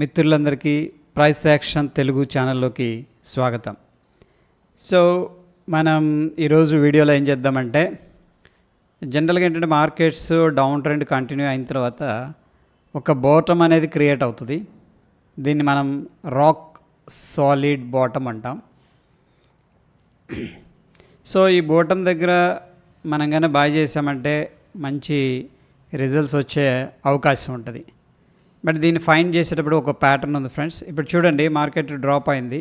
మిత్రులందరికీ price action Telugu ఛానల్లోకి స్వాగతం. సో మనం ఈరోజు వీడియోలో ఏం చేద్దామంటే జనరల్గా ఏంటంటే మార్కెట్స్ డౌన్ ట్రెండ్ కంటిన్యూ అయిన తర్వాత ఒక బాటమ్ అనేది క్రియేట్ అవుతుంది. దీన్ని మనం రాక్ సాలిడ్ బాటమ్ అంటాం. సో ఈ బోటం దగ్గర మనం కానీ బాయ్ చేసామంటే మంచి రిజల్ట్స్ వచ్చే అవకాశం ఉంటుంది. మరి దీన్ని ఫైండ్ చేసేటప్పుడు ఒక ప్యాటర్న్ ఉంది ఫ్రెండ్స్. ఇప్పుడు చూడండి మార్కెట్ డ్రాప్ అయింది.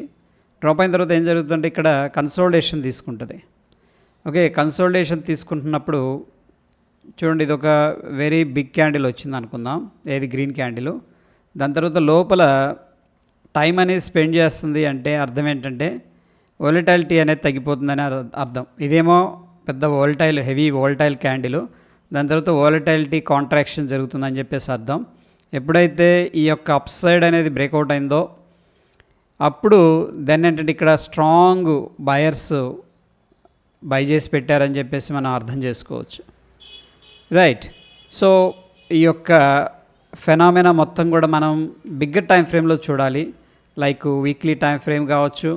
డ్రాప్ అయిన తర్వాత ఏం జరుగుతుందంటే ఇక్కడ కన్సోల్టేషన్ తీసుకుంటుంది. ఓకే కన్సోల్టేషన్ తీసుకుంటున్నప్పుడు చూడండి ఇది ఒక వెరీ బిగ్ క్యాండిల్ వచ్చింది అనుకుందాం. ఏది? గ్రీన్ క్యాండిల్ దాని తర్వాత లోపల టైం అనేది స్పెండ్ చేస్తుంది అంటే అర్థం ఏంటంటే వోలటాలిటీ అనేది తగ్గిపోతుందని అర్థం. ఇదేమో పెద్ద వోల్టైల్ హెవీ వోల్టైల్ క్యాండిల్ దాని తర్వాత వోలటాలిటీ కాంట్రాక్షన్ జరుగుతుందని చెప్పేసి అర్థం. ఎప్పుడైతే ఈ యొక్క అప్ సైడ్ అనేది బ్రేక్అవుట్ అయిందో అప్పుడు దెన్ ఏంటంటే ఇక్కడ స్ట్రాంగ్ బయర్స్ బై చేసి పెట్టారని చెప్పేసి మనం అర్థం చేసుకోవచ్చు. రైట్ సో ఈ యొక్క ఫెనామినా మొత్తం కూడా మనం బిగ్గర్ టైం ఫ్రేమ్లో చూడాలి. లైక్ వీక్లీ టైం ఫ్రేమ్ కావచ్చు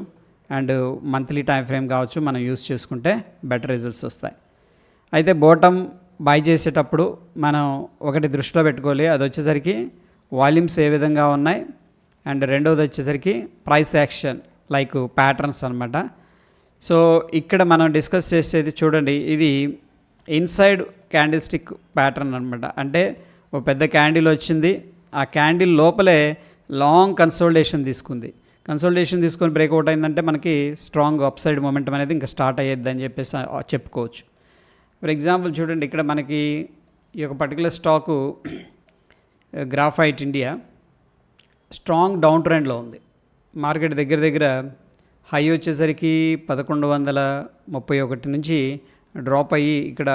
అండ్ మంత్లీ టైం ఫ్రేమ్ కావచ్చు మనం యూస్ చేసుకుంటే బెటర్ రిజల్ట్స్ వస్తాయి. అయితే బోటమ్ బై చేసేటప్పుడు మనం ఒకటి దృష్టిలో పెట్టుకోవాలి. అది వచ్చేసరికి వాల్యూమ్స్ ఏ విధంగా ఉన్నాయి? అండ్ రెండవది వచ్చేసరికి ప్రైస్ యాక్షన్ లైక్ ప్యాటర్న్స్ అనమాట సో ఇక్కడ మనం డిస్కస్ చేసేది చూడండి. ఇది ఇన్సైడ్ క్యాండిల్ స్టిక్ ప్యాటర్న్ అనమాట అంటే ఒక పెద్ద క్యాండిల్ వచ్చింది. ఆ క్యాండిల్ లోపలే లాంగ్ కన్సోల్డేషన్ తీసుకుంది. కన్సల్టేషన్ తీసుకొని బ్రేక్అవుట్ అయిందంటే మనకి స్ట్రాంగ్ అప్ సైడ్ అనేది ఇంకా స్టార్ట్ అయ్యేది అని చెప్పేసి చెప్పుకోవచ్చు. ఫర్ ఎగ్జాంపుల్ చూడండి ఇక్కడ మనకి ఈ యొక్క particular stock Graphite India strong down ట్రెండ్లో ఉంది. మార్కెట్ దగ్గర దగ్గర హై వచ్చేసరికి పదకొండు వందల ముప్పై ఒకటి నుంచి డ్రాప్ అయ్యి ఇక్కడ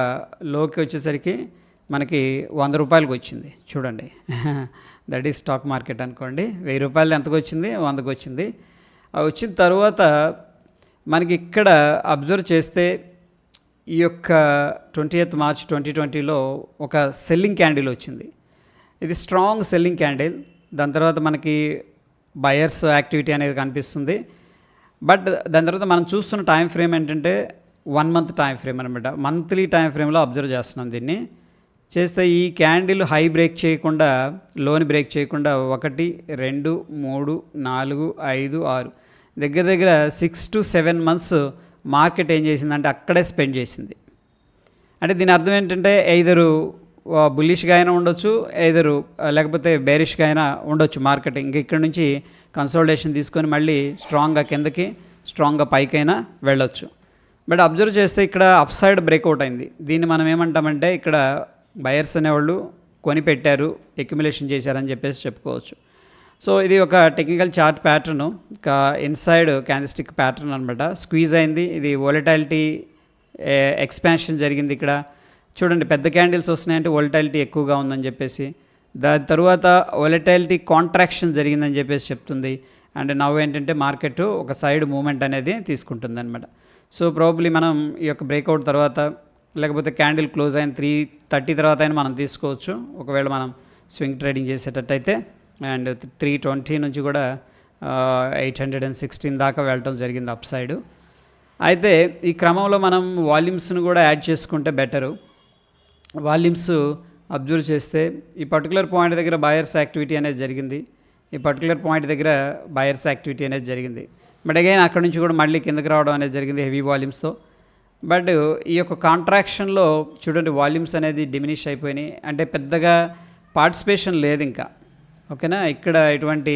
లోకి వచ్చేసరికి మనకి వంద రూపాయలకు వచ్చింది. చూడండి. దట్ ఈస్ స్టాక్ మార్కెట్ అనుకోండి. వెయ్యి రూపాయలు ఎంతకు వచ్చింది? వందకు వచ్చింది. వచ్చిన తర్వాత మనకి ఇక్కడ అబ్జర్వ్ చేస్తే ఈ యొక్క ట్వంటీ ఎయిత్ మార్చ్ ట్వంటీ ట్వంటీలో ఒక సెల్లింగ్ క్యాండిల్ వచ్చింది. ఇది స్ట్రాంగ్ సెల్లింగ్ క్యాండిల్. దాని తర్వాత మనకి బయర్స్ యాక్టివిటీ అనేది కనిపిస్తుంది. బట్ దాని తర్వాత మనం చూస్తున్న టైం ఫ్రేమ్ ఏంటంటే వన్ మంత్ టైం ఫ్రేమ్ అనమాట మంత్లీ టైం ఫ్రేమ్లో అబ్జర్వ్ చేస్తున్నాం దీన్ని. చేస్తే ఈ క్యాండిల్ హై బ్రేక్ చేయకుండా లోని బ్రేక్ చేయకుండా ఒకటి రెండు మూడు నాలుగు ఐదు ఆరు దగ్గర దగ్గర six to seven months market ఏం చేసిందంటే అక్కడే స్పెండ్ చేసింది. అంటే దీని అర్థం ఏంటంటే ఐదరు బుల్లిష్గా అయినా ఉండొచ్చు ఐదరు లేకపోతే బేరిష్గా అయినా ఉండొచ్చు మార్కెట్. ఇంక ఇక్కడ నుంచి కన్సల్టేషన్ తీసుకొని మళ్ళీ స్ట్రాంగ్గా కిందకి స్ట్రాంగ్గా పైకైనా వెళ్ళొచ్చు. బట్ అబ్జర్వ్ చేస్తే ఇక్కడ అప్ సైడ్ బ్రేక్అవుట్ అయింది. దీన్ని మనం ఏమంటామంటే ఇక్కడ బయర్స్ అనేవాళ్ళు కొనిపెట్టారు ఎక్యుములేషన్ చేశారని చెప్పేసి చెప్పుకోవచ్చు. సో ఇది ఒక టెక్నికల్ చార్ట్ ప్యాటర్న్ ఒక ఇన్సైడ్ క్యాండిస్టిక్ ప్యాటర్న్ అనమాట స్క్వీజ్ అయింది. ఇది వోలటాలిటీ ఎక్స్పాన్షన్ జరిగింది ఇక్కడ. చూడండి పెద్ద క్యాండిల్స్ వస్తున్నాయంటే వోలటాలిటీ ఎక్కువగా ఉందని చెప్పేసి. దాని తర్వాత వోలటాలిటీ కాంట్రాక్షన్ జరిగిందని చెప్పేసి చెప్తుంది. అండ్ నవ్వు ఏంటంటే మార్కెట్ ఒక సైడ్ మూమెంట్ అనేది తీసుకుంటుంది అనమాట సో ప్రాబ్లీ మనం ఈ యొక్క బ్రేక్అవుట్ తర్వాత లేకపోతే క్యాండిల్ క్లోజ్ అయిన త్రీ థర్టీ తర్వాత అయినా మనం తీసుకోవచ్చు. ఒకవేళ మనం స్వింగ్ ట్రేడింగ్ చేసేటట్టయితే. అండ్ త్రీ ట్వంటీ నుంచి కూడా ఎయిట్ హండ్రెడ్ అండ్ సిక్స్టీన్ దాకా వెళ్ళటం జరిగింది అప్ సైడ్. అయితే ఈ క్రమంలో మనం వాల్యూమ్స్ను కూడా యాడ్ చేసుకుంటే బెటరు. వాల్యూమ్స్ అబ్జర్వ్ చేస్తే ఈ పర్టికులర్ పాయింట్ దగ్గర బయర్స్ యాక్టివిటీ అనేది జరిగింది. ఈ పర్టికులర్ పాయింట్ దగ్గర బయర్స్ యాక్టివిటీ అనేది జరిగింది. బట్ అగైన్ అక్కడ నుంచి కూడా మళ్ళీ కిందకి రావడం అనేది జరిగింది హెవీ వాల్యూమ్స్తో. బట్ ఈ యొక్క కాంట్రాక్షన్లో చూడండి వాల్యూమ్స్ అనేది డిమినిష్ అయిపోయినాయి. అంటే పెద్దగా పార్టిసిపేషన్ లేదు ఇంకా. ఓకేనా? ఇక్కడ ఎటువంటి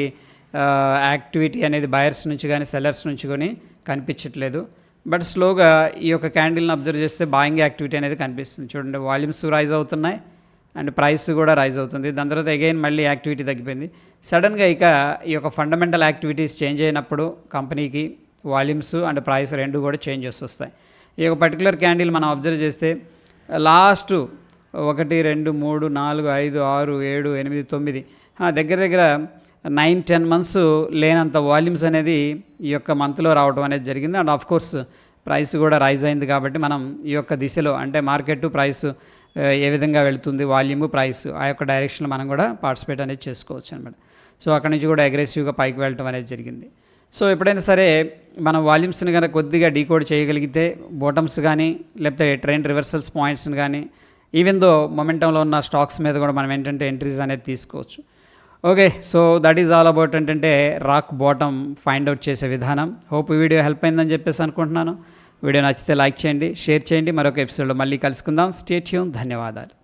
యాక్టివిటీ అనేది బయర్స్ నుంచి కానీ సెల్లర్స్ నుంచి కానీ కనిపించట్లేదు. బట్ స్లోగా ఈ యొక్క క్యాండిల్ని అబ్జర్వ్ చేస్తే బాయింగ్ యాక్టివిటీ అనేది కనిపిస్తుంది. చూడండి వాల్యూమ్స్ రైజ్ అవుతున్నాయి అండ్ ప్రైస్ కూడా రైజ్ అవుతుంది. దాని తర్వాత అగైన్ మళ్ళీ యాక్టివిటీ తగ్గిపోయింది. సడన్గా ఇక ఈ యొక్క ఫండమెంటల్ యాక్టివిటీస్ చేంజ్ అయినప్పుడు కంపెనీకి వాల్యూమ్స్ అండ్ ప్రైస్ రెండు కూడా చేంజ్ వస్తాయి. ఈ యొక్క పర్టికులర్ క్యాండిల్ మనం అబ్జర్వ్ చేస్తే లాస్ట్ ఒకటి రెండు మూడు నాలుగు ఐదు ఆరు ఏడు ఎనిమిది తొమ్మిది దగ్గర దగ్గర నైన్ టెన్ మంత్స్ లేనంత వాల్యూమ్స్ అనేది ఈ యొక్క మంత్లో రావడం అనేది జరిగింది. అండ్ ఆఫ్ కోర్స్ ప్రైస్ కూడా రైజ్ అయింది కాబట్టి మనం ఈ యొక్క దిశలో అంటే మార్కెట్ ప్రైస్ ఏ విధంగా వెళుతుంది వాల్యూమ్ ప్రైస్ ఆ యొక్క డైరెక్షన్లో మనం కూడా పార్టిసిపేట్ అనేది చేసుకోవచ్చు అనమాట సో అక్కడ నుంచి కూడా అగ్రెసివ్గా పైకి వెళ్ళటం అనేది జరిగింది. సో ఎప్పుడైనా సరే మనం వాల్యూమ్స్ని కనుక కొద్దిగా డీకోడ్ చేయగలిగితే బోటమ్స్ కానీ లేకపోతే ట్రైన్ రివర్సల్స్ పాయింట్స్ని కానీ ఈవెన్ దో మొమెంటంలో ఉన్న స్టాక్స్ మీద కూడా మనం ఏంటంటే ఎంట్రీస్ అనేది తీసుకోవచ్చు. Okay so that is all about ఏంటంటే రాక్ బాటమ్ ఫైండ్ అవుట్ చేసే విధానం. హోప్ ఈ వీడియో హెల్ప్ అయిందని చెప్పేసి అనుకుంటున్నాను. వీడియో నచ్చితే లైక్ చేయండి షేర్ చేయండి. మరొక ఎపిసోడ్లో మళ్ళీ కలుసుకుందాం. స్టేట్యూన్ ధన్యవాదాలు.